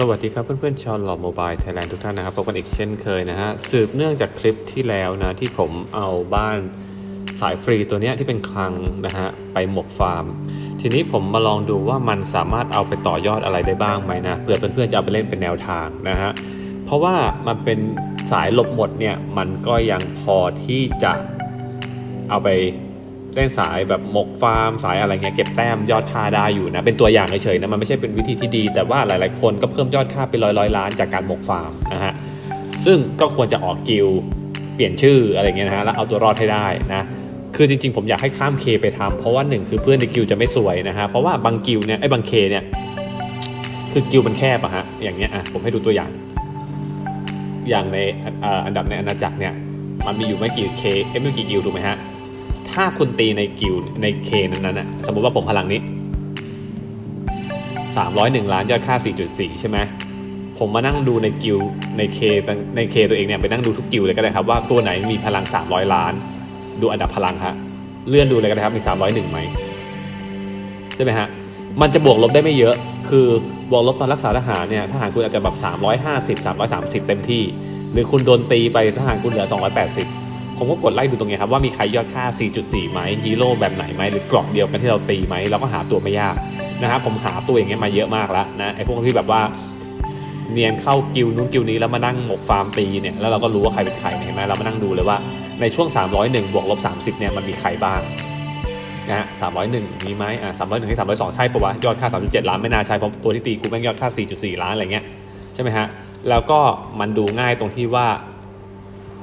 สวัสดีครับเพื่อนๆชาวหล่อโมบายไทยแลนด์ทุกท่านนะครับพบกันอีกเช่นเคยนะฮะ สืบเนื่องจากคลิปที่แล้วนะ ที่ผมเอาบ้านสายฟรีตัวเนี้ยที่เป็นคลังนะฮะ ไปหมกฟาร์ม ทีนี้ผมมาลองดูว่ามันสามารถเอาไปต่อยอดอะไรได้บ้างไหมนะเผื่อเพื่อนๆจะเอาไปเล่นเป็นแนวทางนะฮะ เพราะว่ามันเป็นสายหลบหมดเนี่ยมันก็ยังพอที่จะเอาไป เล่นสายแบบหมกฟาร์มสายอะไรเงี้ยเก็บแต้มยอดค่าได้อยู่นะ เป็นตัวอย่างเฉยๆนะมันไม่ใช่เป็นวิธีที่ดี แต่ว่าหลายๆคนก็เพิ่มยอดค่าเป็นร้อยร้อยล้านจากการหมกฟาร์มนะฮะซึ่งก็ควรจะออกกิลเปลี่ยนชื่ออะไรเงี้ยนะฮะแล้วเอาตัวรอดให้ได้นะคือจริงๆผมอยากให้ข้ามเคไปทำเพราะว่าหนึ่งคือเพื่อนในกิลจะไม่สวยนะฮะเพราะว่าบางกิลเนี่ยไอ้บางเคเนี่ยคือกิลมันแคบอะฮะอย่างเงี้ยอะผมให้ดูตัวอย่าง อย่างในอันดับในอาณาจักรเนี่ยมันมีอยู่ไม่กี่เคไม่กี่กิลถูกไหมฮะ ถ้าคุณตีในกิลดในเคนั้นๆนะสมมติว่าผมพลังนี้ 301 ล้านยอดค่า 4.4 ใช่ไหมผมมานั่งดูในกิลดในเคในเคตัวเองเนี่ยไปนั่งดูทุกกิลดเลยก็ได้ครับว่าตัวไหนมีพลัง 300 ล้าน ดูอันดับพลังฮะเลื่อนดูเลยก็ได้ครับมี 301ไหมใช่ไหมฮะมันจะบวกลบได้ไม่เยอะ คือบวกลบตอนรักษาทหารเนี่ยทหารคุณอาจจะแบบ350 330 เต็มที่ หรือคุณโดนตีไปทหารคุณเหลือ 280 ผมก็กดไล่ดูตรงนี้ครับว่ามีใครยอดค่า 4.4 ไหมฮีโร่แบบไหนไหมหรือกรอบเดียวกันที่เราตีไหมเราก็หาตัวไม่ยากนะครับผมหาตัวอย่างเงี้ยมาเยอะมากแล้วนะไอ้พวกที่แบบว่าเนียนเข้ากิลนู้นกิลนี้แล้วมานั่งหมกฟาร์มตีเนี่ยแล้วเราก็รู้ว่าใครเป็นใครเห็นไหมเรามานั่งดูเลยว่าในช่วง 301 บวกลบ 30เนี่ยมันมีใครบ้างนะฮะ301มีไหมอ่า301ที่302ใช่ปะวะยอดค่า37ล้านไม่น่าใช่เพราะตัวที่ตีกูแม่งยอดค่า4.4ล้านอะไรเงี้ยใช่ไหมฮะแล้วก็มันดูง่ายตรงที่ว่า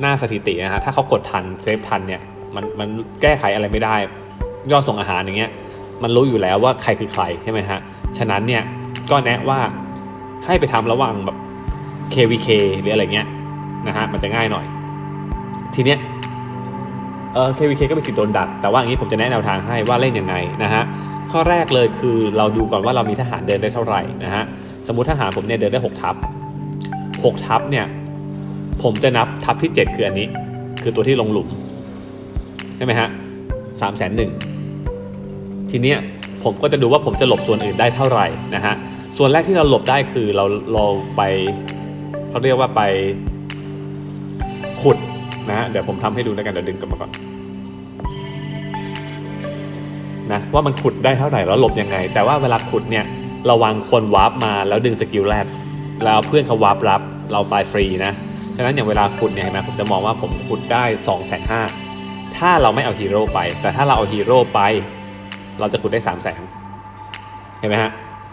หน้าสถิตินะฮะถ้าเขากดทันเซฟทันเนี่ยมันมันแก้ไขอะไรไม่ได้ ยอดส่งอาหารอย่างเงี้ยมันรู้อยู่แล้วว่าใครคือใครใช่ไหมฮะฉะนั้นเนี่ยก็แนะว่าให้ไปทำระหว่างแบบ KVK หรืออะไรเงี้ยนะฮะมันจะง่ายหน่อย ทีเนี้ยเออ KVK ก็เป็นสิทธิ์โดนดัก แต่ว่าอย่างนี้ผมจะแนะแนวทางให้ว่าเล่นยังไงนะฮะข้อแรกเลยคือเราดูก่อนว่าเรามีทหารเดินได้เท่าไหร่นะฮะสมมติทหารผมเนี่ยเดินได้ 6 ทับ6ทับเนี่ย ผมจะนับทับที่ 7 คืออันนี้ คือตัวที่ลงหลุม ใช่ไหมฮะสามแสนหนึ่งทีเนี้ยผมก็จะดูว่าผมจะหลบส่วนอื่นได้เท่าไหร่นะฮะ ส่วนแรกที่เราหลบได้คือเราเราไปเขาเรียกว่าไปขุดนะฮะ เดี๋ยวผมทำให้ดูแล้วกันเดี๋ยวดึงกลับมาก่อนนะว่ามันขุดได้เท่าไหร่แล้วหลบยังไง แต่ว่าเวลาขุดเนี่ยระวังคนวาร์ปมาแล้วดึงสกิลแรกแล้วเพื่อนเขาวาร์ปรับ เราตายฟรีนะ ฉะนั้นอย่างเวลาขุดเนี่ยเห็นไหมผมจะมองว่าผมขุดได้2องแสนห้าถ้าเราไม่เอาฮีโร่ไป แต่ถ้าเราเอาฮีโร่ไป เราจะขุดได้3ามแสนเห็นไหมฮะ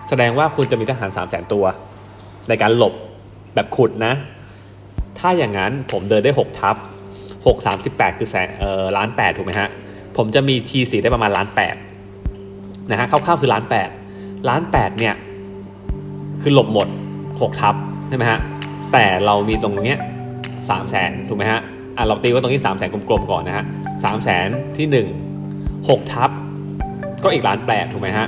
แสดงว่าคุณจะมีทหาร3 0 0แสนตัว ในการหลบแบบขุดนะ ถ้าอย่างนั้นผมเดินได้ 6 ทับ6 38 คือแสนเอ่อล้านแปดถูกไหมฮะ ผมจะมี T4 ได้ประมาณล้านแปดนะฮะคร่าวๆคือล้านแปดล้านแปดเนี่ยคือหลบหมด 6 ทับใช่ไหมฮะแต่เรามีตรงเนี้ย สามแสนถูกไหมฮะอะเราตีว่าตรงนี้สามแสนกลมๆก่อนนะฮะสามแสนที่หนึ่งหกทับก็อีกล้านแปดถูกไหมฮะ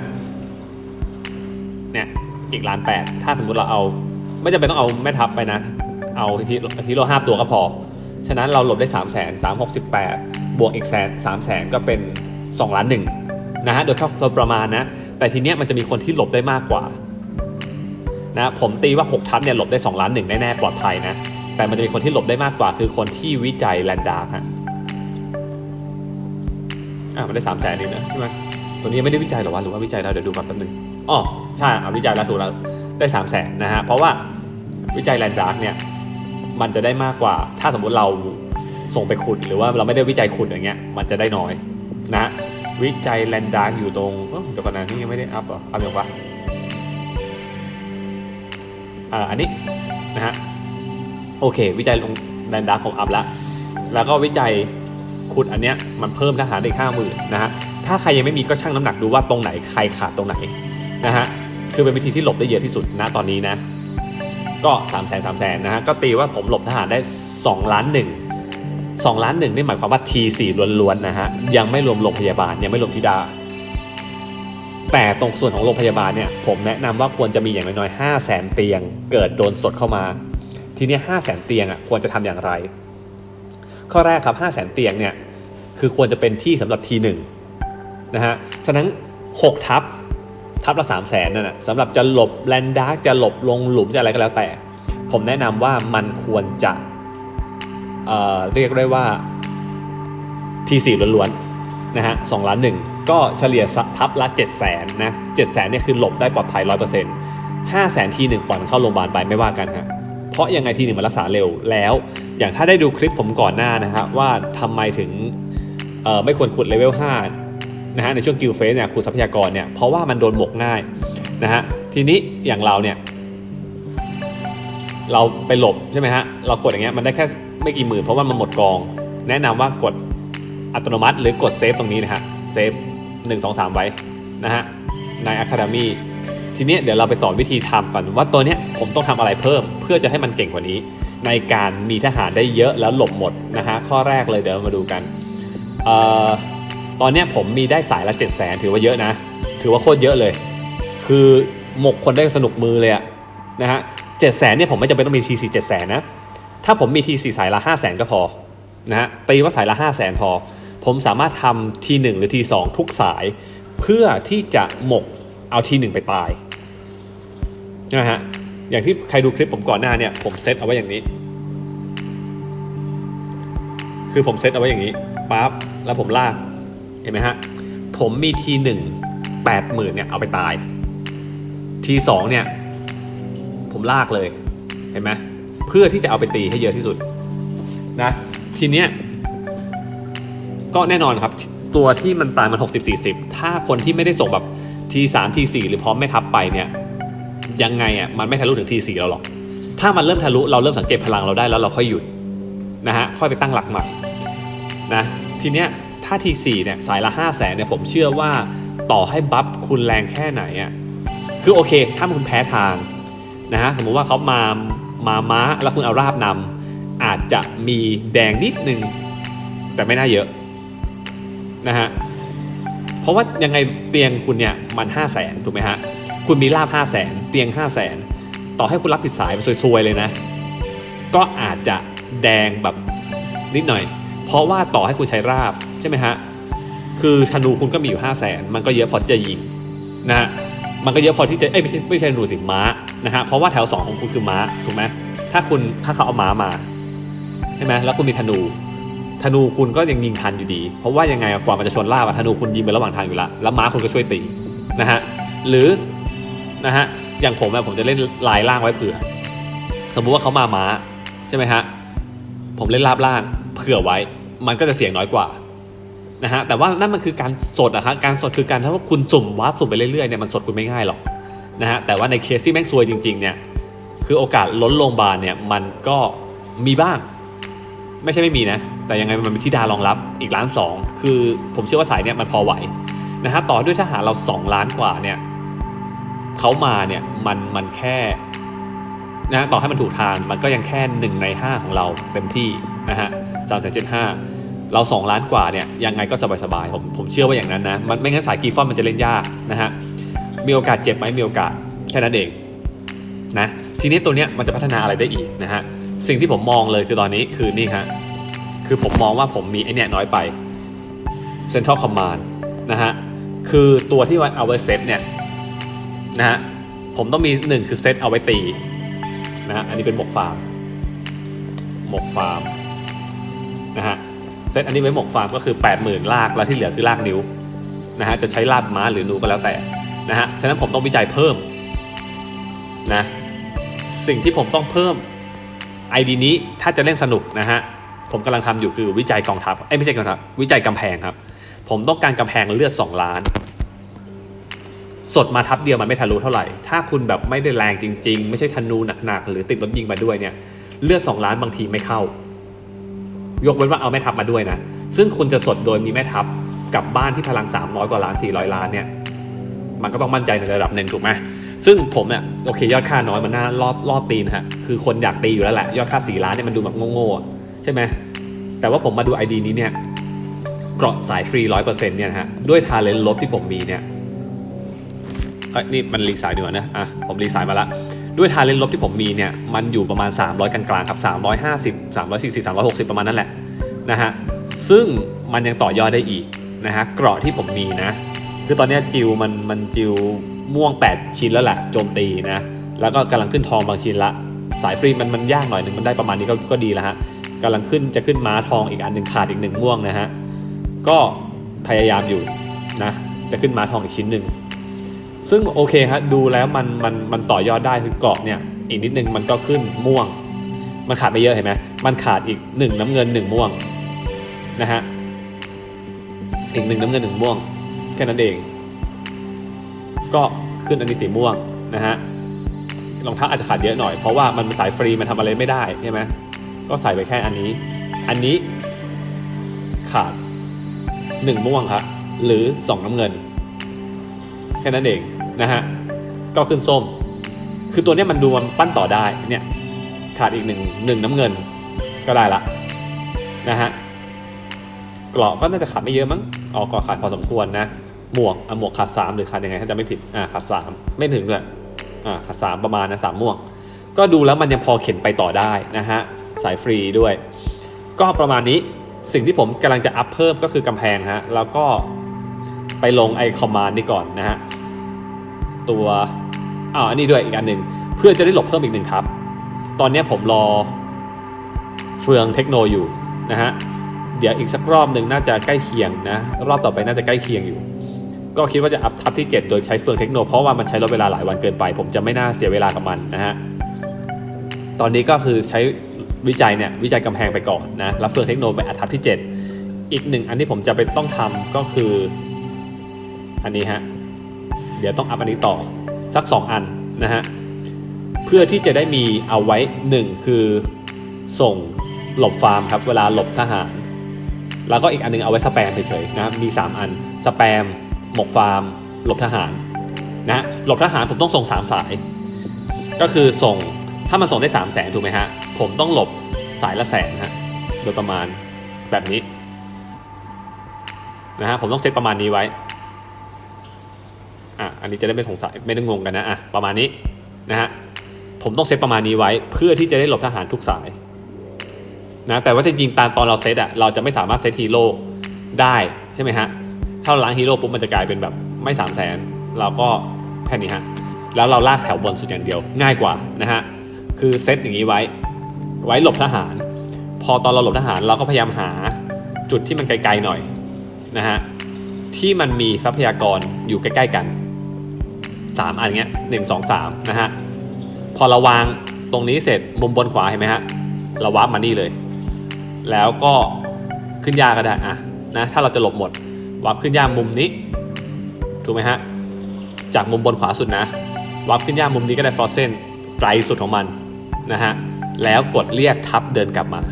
เนี่ยอีกล้านแปดถ้าสมมุติเราเอาไม่จำเป็นต้องเอาแม่ทัพไปนะ เอาฮีโร่ฮีโร่ห้าตัวก็พอ ฉะนั้นเราหลบได้สามแสนสามหกสิบแปดบวกอีกแสนสามแสนก็เป็นสองล้านหนึ่งนะฮะโดยคร่าวๆประมาณนะ แต่ทีเนี้ยมันจะมีคนที่หลบได้มากกว่านะผมตีว่า 6 ทับเนี่ยหลบได้ 2 ล้านหนึ่งแน่ๆปลอดภัยนะ แต่มันจะมีคนที่หลบได้มากกว่าคือคนที่วิจัยแลนดาร์ฮะอะมันได้3ามแสนนี่นะใช่ไหมตัวนี้ยังไม่ได้วิจัยหรอวะหรือว่าวิจัยแล้วเดี๋ยวดูก่อนแป๊บนึงอ๋อใช่อะวิจัยแล้วถูกแล้วได้3ามแสนนะฮะเพราะว่าวิจัยแลนดาร์เนี่ยมันจะได้มากกว่า ถ้าสมมุติเราส่งไปขุดหรือว่าเราไม่ได้วิจัยขุดอย่างเงี้ยมันจะได้น้อยนะวิจัยแลนดาร์อยู่ตรงเดี๋ยวก่อนนะนี่ยังไม่ได้อัพหรออัพยังวะอ่าอันนี้นะฮะ โอเค วิจัยลงแลนดาร์ผมอัพแล้ว แล้วก็วิจัยขุดอันเนี้ยมันเพิ่มทหารได้ห้าหมื่นนะฮะ ถ้าใครยังไม่มีก็ชั่งน้ำหนักดูว่าตรงไหนใครขาดตรงไหนนะฮะ คือเป็นวิธีที่หลบได้เยอะที่สุดนะตอนนี้นะ ก็3ามแสนสามแสนนะฮะ ก็ตีว่าผมหลบทหารได้ 2 ล้านหนึ่งสองล้านหนึ่งนี่หมายความว่า T4 ล้วนๆนะฮะ ยังไม่รวมโรงพยาบาล ยังไม่รวมธิดา แต่ตรงส่วนของโรงพยาบาลเนี่ยผมแนะนำว่าควรจะมีอย่างน้อยๆ5 0 0แสนเตียง เกิดโดนสดเข้ามา ทีนี้5 0 0แสนเตียงอะควรจะทำอย่างไร ข้อแรกครับ5 0 0แสนเตียงเนี่ยคือควรจะเป็นที่สำหรับทีหนึ่งนะฮะฉะนั้น6ทับทับละ3 0 0แสนนั่นนะสำหรับจะหลบแลนดาร์กจะหลบลงหลุมจะอะไรก็แล้วแต่ ผมแนะนำว่ามันควรจะเเรียกได้ว่า T4 ล้วนๆนะฮะสองล้านหนึ่งก็เฉลี่ยทับละ 7 0 0แสนนะ7 0 0แสนเนี่ยคือหลบได้ปลอดภัย 100% 5แสนทีหนึ่งปล่อนเข้าโรงพยาบาลไปไม่ว่ากันฮะ เพราะยังไงทีหนึ่งมันรักษาเร็วแล้ว อย่างถ้าได้ดูคลิปผมก่อนหน้านะครับว่าทำไมถึงไม่ควรขุดเลเวล5นะฮะในช่วงกิลเฟสเนี่ยขุดทรัพยากรเนี่ยเพราะว่ามันโดนหมกง่ายนะฮะทีนี้อย่างเราเนี่ยเราไปหลบใช่ไหมฮะเรากดอย่างเงี้ยมันได้แค่ไม่กี่หมื่นเพราะว่ามันหมดกอง แนะนำว่ากดอัตโนมัติหรือกดเซฟตรงนี้นะฮะเซฟหนึ่งสองสามไว้นะฮะใน Academy ทีนี้เดี๋ยวเราไปสอนวิธีทำก่อนว่าตัวเนี้ยผมต้องทำอะไรเพิ่ม เพื่อจะให้มันเก่งกว่านี้ ในการมีทหารได้เยอะแล้วหลบหมดนะฮะข้อแรกเลยเดี๋ยวมาดูกันออตอนเนี้ยผมมีได้สายละ7 0 0 0 0ถือว่าเยอะนะ ถือว่าโคตรเยอะเลย คือหมกคนได้สนุกมือเลยอะนะฮะเจ็ดแสนเนี่ยผมไม่จำเป็นต้องมีทีสี่เจ็ดแสนนะ ถ้าผมมีทีสี่สายละห้าแสนก็พอนะฮะตีว่าสายละห้าแสนพอ ผมสามารถทำทีหนึ่งหรือทีสองทุกสาย เพื่อที่จะหมก เอาทีหนึ่งไปตายนะฮะอย่างที่ใครดูคลิปผมก่อนหน้าเนี่ยผมเซตเอาไว้อย่างนี้ คือผมเซตเอาไว้อย่างนี้ปั๊บแล้วผมลากเห็นไหมฮะผมมีทีหนึ่งแปดหมื่นเนี่ยเอาไปตาย ทีสองเนี่ยผมลากเลยเห็นไหมเพื่อที่จะเอาไปตีให้เยอะที่สุดนะทีเนี้ยก็แน่นอนครับตัวที่มันตายมัน 60 40 ถ้าคนที่ไม่ได้ส่งแบบ ทีสามทีสี่หรือพร้อมไม่ทับไปเนี่ยยังไงอะมันไม่ทะลุถึงทีสี่เราหรอกถ้ามันเริ่มทะลุเราเริ่มสังเกตพลังเราได้แล้วเราค่อยหยุดนะฮะค่อยไปตั้งหลักใหม่นะทีเนี้ยถ้าทีสี่เนี่ยสายละ5 0 0แสนเนี่ยผมเชื่อว่าต่อให้บัฟคุณแรงแค่ไหนอะคือโอเค ถ้าคุณแพ้ทางนะฮะสมมุติว่าเขามามาม้าแล้วคุณเอาราบนำอาจจะมีแดงนิดนึง แต่ไม่น่าเยอะนะฮะ เพราะว่ายังไงเตียงคุณเนี่ยมัน5 0 0แสนถูกไหมฮะ คุณมีลาบ5 0 0แสนเตียง5 0 0แสนต่อให้คุณรับผิดสายไปซวยๆเลยนะ ก็อาจจะแดงแบบนิดหน่อย เพราะว่าต่อให้คุณใช้ราบใช่ไหมฮะ คือธนูคุณก็มีอยู่5 0 0แสนมันก็เยอะพอที่จะยิงนะฮะ มันก็เยอะพอที่จะ เอ้ยไม่ใช่ไม่ใช่หนูสิม้านะฮะ เพราะว่าแถว2ของคุณคือม้าถูกไหมถ้าคุณถ้าเขาเอาม้ามาใช่ไหมแล้วคุณมีธนู ธนูคุณก็ยังยิงทันอยู่ดี เพราะว่ายังไงกว่ามันจะชนล่าธนูคุณยิงไประหว่างทางอยู่แล้วแล้วม้าคุณก็ช่วยตีนะฮะหรือนะฮะอย่างผมอะผมจะเล่นลายล่างไว้เผื่อ สมมุติว่าเขามาม้าใช่ไหมฮะผมเล่นลาบล่างเผื่อไว้ มันก็จะเสี่ยงน้อยกว่านะฮะแต่ว่านั่นมันคือการสดอะฮะการสดคือการถ้าว่าคุณสุ่มวาร์ปสุ่มไปเรื่อยๆเนี่ยมันสดคุณไม่ง่ายหรอกนะฮะแต่ว่าในเคสที่แม่งซวยจริงๆเนี่ยคือโอกาสล้นโรงพยาบาลเนี่ยมันก็มีบ้าง ไม่ใช่ไม่มีนะ แต่ยังไงมันมีที่ดารองรับอีกล้านสองคือผมเชื่อว่าสายเนี่ยมันพอไหวนะฮะต่อด้วยทหารเรา 2 ล้านกว่าเนี่ยเขามาเนี่ยมันมันแค่นะต่อให้มันถูกทางมันก็ยังแค่หนึ่งใน 5 ของเราเต็มที่นะฮะสามแสนเจ็ดห้าเรา 2 ล้านกว่าเนี่ยยังไงก็สบายๆผมผมเชื่อว่าอย่างนั้นนะมันไม่งั้นสายกีฟอนมันจะเล่นยากนะฮะมีโอกาสเจ็บไหมมีโอกาสแค่นั้นเองนะทีนี้ตัวเนี้ยมันจะพัฒนาอะไรได้อีกนะฮะสิ่งที่ผมมองเลยคือตอนนี้คือนี่ฮะ คือผมมองว่าผมมีไอเนี่ยน้อยไป Central Command นะฮะ คือตัวที่เอาไว้เซตเนี่ยนะฮะ ผมต้องมีหนึ่งคือเซตเอาไว้ตีนะฮะ อันนี้เป็นหมกฟาร์ม หมกฟาร์มนะฮะ เซตอันนี้ไว้หมกฟาร์มก็คือ 80,000 ลาก แล้วที่เหลือคือลากนิ้วนะฮะ จะใช้ลากม้าหรือนูก็แล้วแต่นะฮะ ฉะนั้นผมต้องวิจัยเพิ่มนะ สิ่งที่ผมต้องเพิ่ม ID นี้ถ้าจะเล่นสนุกนะฮะ ผมกำลังทำอยู่คือวิจัยกองทัพเอ้ยไม่ใช่กองทัพวิจัยกำแพงครับ ผมต้องการกำแพงเลือด2ล้าน สดมาทับเดียวมันไม่ทะลุเท่าไหร่ ถ้าคุณแบบไม่ได้แรงจริง ๆ ไม่ใช่ธนูหนักๆหรือติดรถยิงมาด้วยเนี่ยเลือด2ล้านบางทีไม่เข้า ยกเว้นว่าเอาแม่ทัพมาด้วยนะ ซึ่งคุณจะสดโดยมีแม่ทัพกับบ้านที่พลัง 300 กว่าล้าน 400 ล้านเนี่ย มันก็ต้องมั่นใจในระดับหนึ่งถูกไหมซึ่งผมเนี่ยโอเคยอดค่าน้อยมันน่ารอดรอดตีนฮะ คือคนอยากตีอยู่แล้วแหละ ยอดค่า 4 ล้านเนี่ยมันดูแบบโง่ๆ ใช่ไหมแต่ว่าผมมาดู ID นี้เนี่ยเกราะสายฟรี100%เนี่ยฮะด้วยทาเลนลบที่ผมมีเนี่ยเอ้ยนี่มันรีสายดีกว่านะอะผมรีสายมาละด้วยทาเลนลบที่ผมมีเนี่ยมันอยู่ประมาณ 300 กลางๆครับ350 340 360 ประมาณนั้นแหละนะฮะซึ่งมันยังต่อยอดได้อีกนะฮะเกราะที่ผมมีนะ คือตอนนี้จิวมันมันจิวม่วง 8 ชิ้นแล้วแหละโจมตีนะแล้วก็กำลังขึ้นทองบางชิ้นละ สายฟรีมันมันยากหน่อยหนึ่งมันได้ประมาณนี้ก็ก็ดีแล้วฮะ กำลังขึ้นจะขึ้นม้าทองอีกอันหนึ่งขาดอีกหนึ่งม่วงนะฮะก็พยายามอยู่นะจะขึ้นม้าทองอีกชิ้นหนึ่งซึ่งโอเคฮะดูแล้วมันมันมันต่อยอดได้คือเกาะเนี่ยอีกนิดนึงมันก็ขึ้นม่วง มันขาดไปเยอะเห็นไหมมันขาดอีกหนึ่งน้ำเงินหนึ่งม่วงนะฮะอีกหนึ่งน้ำเงินหนึ่งม่วงแค่นั้นเอง ก็ขึ้นอันนี้สีม่วงนะฮะรองเท้าอาจจะขาดเยอะหน่อยเพราะว่ามันสายฟรีมันทำอะไรไม่ได้ใช่ไหม ก็ใส่ไปแค่อันนี้ อันนี้ขาดหนึ่งม่วงครับ หรือสองน้ำเงิน แค่นั้นเองนะฮะ ก็ขึ้นส้ม คือตัวนี้มันดูมันปั้นต่อได้ เนี่ย ขาดอีกหนึ่งหนึ่งน้ำเงินก็ได้ละนะฮะกราะก็น่าจะขาดไม่เยอะมั้งออกกราะขาดพอสมควรนะ หมวกอะหมวกขาดสามหรือขาดยังไงถ้าจะไม่ผิดอ่าขาดสามไม่ถึงด้วยอ่าขาดสามประมาณนะสามม่วง ก็ดูแล้วมันยังพอเข็นไปต่อได้นะฮะ สายฟรีด้วย ก็ประมาณนี้สิ่งที่ผมกำลังจะอัพเพิ่มก็คือกำแพงฮะแล้วก็ไปลงไอคอมมานด์นี่ก่อนนะฮะตัวอ่าอันนี้ด้วยอีกอันหนึ่งเพื่อจะได้หลบเพิ่มอีกหนึ่งทับ ตอนนี้ผมรอเฟืองเทคโนอยู่นะฮะเดี๋ยวอีกสักรอบหนึ่งน่าจะใกล้เคียงนะรอบต่อไปน่าจะใกล้เคียงอยู่ ก็คิดว่าจะอัพทับที่ 7 โดยใช้เฟืองเทคโนเพราะว่ามันใช้ระยะเวลาหลายวันเกินไป ผมจะไม่น่าเสียเวลากับมันนะฮะตอนนี้ก็คือใช้ วิจัยเนี่ยวิจัยกำแพงไปก่อนนะแล้วเฟืองเทคโนไปอัพทับที่ 7 อีกหนึ่งอันที่ผมจะไปต้องทำก็คือ อันนี้ฮะเดี๋ยวต้องอัพอันนี้ต่อสัก 2 อันนะฮะเพื่อที่จะได้มีเอาไว้ 1 คือส่งหลบฟาร์มครับเวลาหลบทหาร แล้วก็อีกอันนึงเอาไว้สแปมเฉยๆนะมี 3 อันสแปมหมกฟาร์ม หลบทหารนะหลบทหารผมต้องส่ง 3 สาย ก็คือส่งถ้ามันส่งได้ 3 0 0แสนถูกไหมฮะ ผมต้องหลบสายละแสนฮะโดยประมาณแบบนี้นะฮะผมต้องเซตประมาณนี้ไว้อะอันนี้จะได้ไม่สงสัยไม่ได้งงกันนะอะประมาณนี้นะฮะผมต้องเซตประมาณนี้ไว้ เพื่อที่จะได้หลบทหารทุกสายนะแต่ว่าจริงๆตอนตอนเราเซตอะเราจะไม่สามารถเซตฮีโร่ได้ใช่ไหมฮะถ้าเราล้างฮีโร่ปุ๊บมันจะกลายเป็นแบบไม่สามแสนเราก็แค่นี้ฮะแล้วเราลากแถวบนสุดอย่างเดียวง่ายกว่านะฮะคือเซตอย่างนี้ไว้ ไว้หลบทหาร พอตอนเราหลบทหารเราก็พยายามหาจุดที่มันไกลๆหน่อยนะฮะที่มันมีทรัพยากรอยู่ใกล้ๆกัน 3 อันเงี้ยหนึ่งสองสามนะฮะพอเราวางตรงนี้เสร็จมุมบนขวาเห็นไหมฮะเราวาร์ปมานี่เลย แล้วก็ขึ้นยาก็ได้อะนะถ้าเราจะหลบหมดวับขึ้นยามุมนี้ถูกไหมฮะจากมุมบนขวาสุดนะวับขึ้นยามมุมนี้ก็ได้ฟรอสเซนไกลสุดของมันนะฮะ แล้วกดเรียกทับเดินกลับมา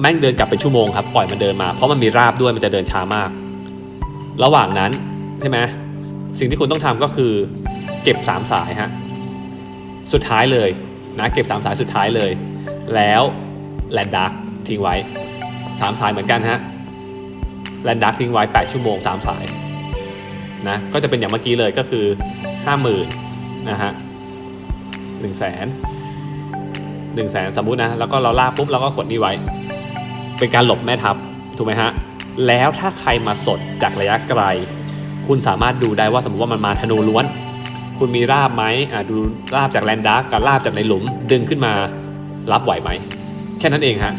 แม่งเดินกลับเป็นชั่วโมงครับปล่อยมันเดินมาเพราะมันมีราบด้วยมันจะเดินช้ามาก ระหว่างนั้นใช่ไหมสิ่งที่คุณต้องทำก็คือ เก็บ 3 สายฮะสุดท้ายเลยนะเก็บ 3 สายสุดท้ายเลย แล้วแลนดักทิ้งไว้ 3 สายเหมือนกันฮะแลนดักทิ้งไว้ 8 ชั่วโมง 3 สายนะก็จะเป็นอย่างเมื่อกี้เลยก็คือ 50,000นะฮะ1 0 0 0 0แสน 1 0 0 0 0แสนสมมุตินะ แล้วก็เราลากปุ๊บเราก็กดนี่ไว้ เป็นการหลบแม่ทัพถูกไหมฮะ แล้วถ้าใครมาสดจากระยะไกล คุณสามารถดูได้ว่าสมมติว่ามันมาธนูล้วน คุณมีราบไหมอ่าดูราบจากแลนดักกับราบจากในหลุม ดึงขึ้นมารับไหวไหม แค่นั้นเองฮะ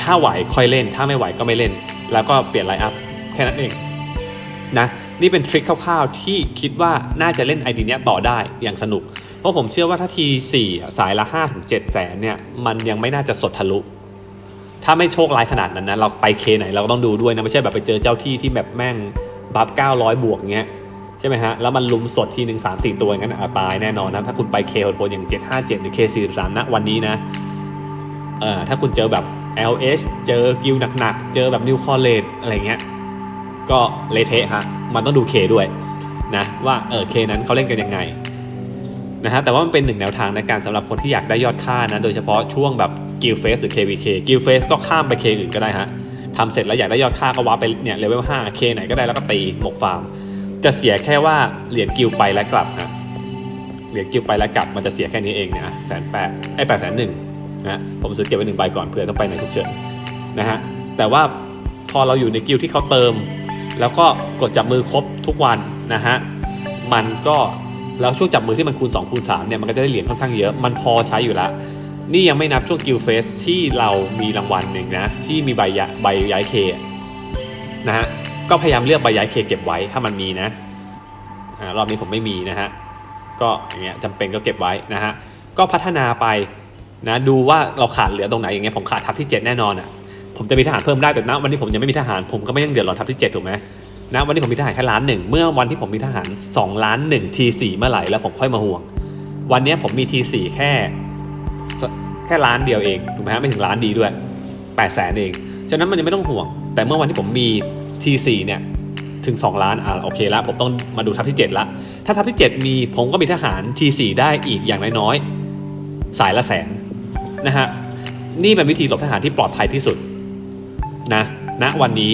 ถ้าไหวค่อยเล่น ถ้าไม่ไหวก็ไม่เล่น แล้วก็เปลี่ยนไลน์อัพ แค่นั้นเองนะ นี่เป็นทริคคร่าวๆที่คิดว่าน่าจะเล่นไอเดียเนี้ยต่อได้อย่างสนุก เพราะผมเชื่อว่าถ้าที4สายละ5ถึง7แสนเนี่ยมันยังไม่น่าจะสดทะลุ ถ้าไม่โชคร้ายขนาดนั้นนะเราไปเคไหนเราก็ต้องดูด้วยนะไม่ใช่แบบไปเจอเจ้าที่ที่แบบแม่งบัฟ900บวกเงี้ยใช่ไหมฮะ แล้วมันลุมสดทีหนึ่ง3 4ตัวอย่างนั้นตายแน่นอนนะ ถ้าคุณไปเคโหดๆอย่าง 757 หรือ K43 นะวันนี้นะ เอ่อ ถ้าคุณเจอแบบ LS เจอกิลหนักๆ เจอแบบนิวคอเลตอะไรเงี้ย ก็เลเทะฮะ มันต้องดูเคด้วยนะ ว่าเออเคนั้นเขาเล่นกันยังไง นะฮะแต่ว่ามันเป็นหนึ่งแนวทางในการสำหรับคนที่อยากได้ยอดค่านะโดยเฉพาะช่วงแบบกิลเฟสหรือ KVK กิลเฟสก็ข้ามไปเคอื่นก็ได้ฮะทำเสร็จแล้วอยากได้ยอดค่าก็ว้าไปเนี่ยเลเวล5เคไหนก็ได้แล้วก็ตีหมกฟาร์ม จะเสียแค่ว่าเหรียญกิลไปและกลับฮะเหรียญกิลไปแล้วกลับมันจะเสียแค่นี้เองเนี่ยแสนแปดไอ้แปดแสนหนึ่งนะผมซื้อเก็บไว้หนึ่งใบก่อนเผื่อต้องไปในฉุกเฉินนะฮะแต่ว่าพอเราอยู่ในกิลที่เขาเติม แล้วก็กดจับมือครบทุกวันนะฮะมันก็ แล้วช่วงจับมือที่มันคูณ 2 คูณ3เนี่ยมันก็จะได้เหรียญค่อนข้างเยอะ มันพอใช้อยู่แล้วนี่ยังไม่นับช่วงกิลเฟสที่เรามีรางวัลหนึ่งนะ ที่มีใบยะใบย้ายเคนะฮะ ก็พยายามเลือกใบย้ายเคเก็บไว้ถ้ามันมีนะอ่ารอบนี้ผมไม่มีนะฮะ ก็อย่างเงี้ยจำเป็นก็เก็บไว้นะฮะ ก็พัฒนาไปนะดูว่าเราขาดเหลือตรงไหนอย่างเงี้ยผมขาดทับที่ 7 แน่นอนอะผมจะมีทหารเพิ่มได้แต่ณวันนี้ผมยังไม่มีทหารผมก็ไม่ยังเดือดร้อนทับที่ 7 ถูกไหม นะวันนี้ผมมีทหารแค่ล้านหนึ่งเมื่อวันที่ผมมีทหาร2ล้านหนึ่งทีสี่เมื่อไหร่แล้วผมค่อยมาห่วง วันนี้ผมมีทีสี่แค่แค่ล้านเดียวเองถูกไหมฮะไม่ถึงล้านดีด้วย8ปดแสนเองฉะนั้นมันยังไม่ต้องห่วง แต่เมื่อวันที่ผมมี T4 เนี่ยถึง 2 ล้านอ่าโอเคแล้วผมต้องมาดูทัพที่ 7 ละ ถ้าทัพที่ 7 มีผมก็มีทหาร T4 ได้อีกอย่างน้อยๆสายละแสนนะฮะนี่เป็นวิธีหลบทหารที่ปลอดภัยที่สุดนะณวันนี้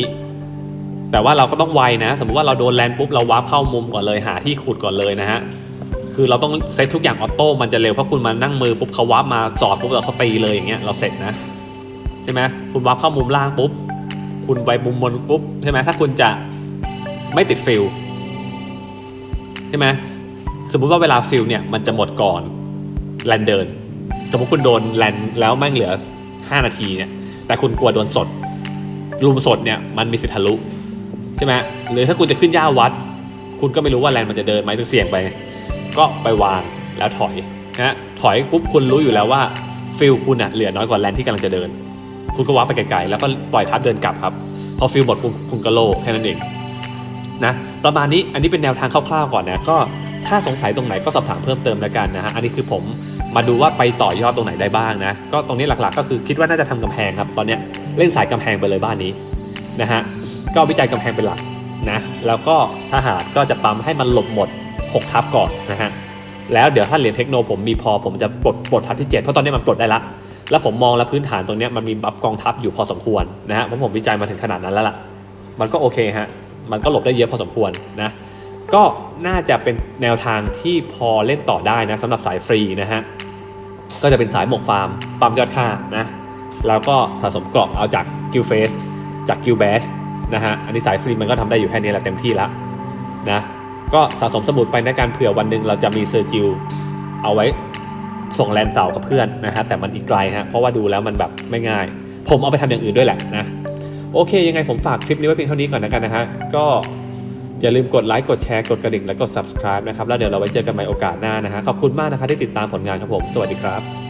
แต่ว่าเราก็ต้องไวนะ สมมติว่าเราโดนแลนปุ๊บเราวาร์ปเข้ามุมก่อนเลยหาที่ขุดก่อนเลยนะฮะคือเราต้องเซตทุกอย่างออโต้มันจะเร็วเพราะคุณมานั่งมือปุ๊บเขาวับมาสอดปุ๊บเราเขาตีเลยอย่างเงี้ยเราเสร็จนะใช่ไหมคุณวับเข้ามุมล่างปุ๊บคุณไปมุมบนปุ๊บใช่ไหมถ้าคุณจะไม่ติดฟิลใช่ไหมสมมุติว่าเวลาฟิลเนี่ยมันจะหมดก่อนแลนเดิน สมมติคุณโดนแลนแล้วแม่งเหลือ 5 นาทีเนี่ยแต่คุณกลัวโดนสดรุมสดเนี่ยมันมีสิทธิ์ทะลุ ใช่ไหมหรือถ้าคุณจะขึ้นย่าวัด คุณก็ไม่รู้ว่าแลนมันจะเดินไหมต้งเสี่ยงไป ก็ไปวางแล้วถอยนะถอยปุ๊บคุณรู้อยู่แล้วว่าฟิลคุณอะเหลือน้อยกว่าแลนที่กำลังจะเดิน คุณก็วับไปไกลๆแล้วก็ปล่อยทับเดินกลับครับ พอฟิลหมดคุณคุณก็โลแค่นั้นเองนะประมาณนี้อันนี้เป็นแนวทางคร่าวๆก่อนนะก็ถ้าสงสัยตรงไหนก็สอบถามเพิ่มเติมแล้วกันนะฮะอันนี้คือผมมาดูว่าไปต่อยอดตรงไหนได้บ้างนะ ก็ตรงนี้หลักๆ ก็คือคิดว่าน่าจะทำกำแพงครับตอนเนี้ยเล่นสายกำแพงไปเลยบ้านนี้นะฮะ ก็วิจัยกำแพงเป็นหลักนะแล้วก็ทหารก็จะปั๊มให้มันหลบหมด 6 ทับก่อนนะฮะแล้วเดี๋ยวถ้าเหรียญเทคโนผมมีพอผมจะปลดปลดทับที่ 7 เพราะตอนนี้มันปลดได้ละ แล้วผมมองแล้วพื้นฐานตรงนี้มันมีบัฟกองทัพอยู่พอสมควรนะฮะเพราะผมวิจัยมาถึงขนาดนั้นแล้วล่ะ มันก็โอเคฮะมันก็หลบได้เยอะพอสมควรนะก็น่าจะเป็นแนวทางที่พอเล่นต่อได้นะสำหรับสายฟรีนะฮะก็จะเป็นสายหมกฟาร์มปั๊มยอดค่านะแล้วก็สะสมเกราะเอาจากกิลเฟสจากกิลแบช นะฮะ อันนี้สายฟรีมันก็ทำได้อยู่แค่นี้แหละเต็มที่ละนะ ก็สะสมสมุดไปในการเผื่อวันหนึ่งเราจะมีเซอร์จิลเอาไว้ส่งแลนเต่ากับเพื่อนนะฮะ แต่มันอีกไกลฮะ เพราะว่าดูแล้วมันแบบไม่ง่าย ผมเอาไปทำอย่างอื่นด้วยแหละนะ โอเค ยังไงผมฝากคลิปนี้ไว้เพียงเท่านี้ก่อนนะกันนะฮะ ก็อย่าลืมกดไลค์ กดแชร์ กดกระดิ่ง และกด subscribe นะครับ แล้วเดี๋ยวเราไว้เจอกันใหม่โอกาสหน้านะฮะ ขอบคุณมากนะครับที่ติดตามผลงานครับผม สวัสดีครับ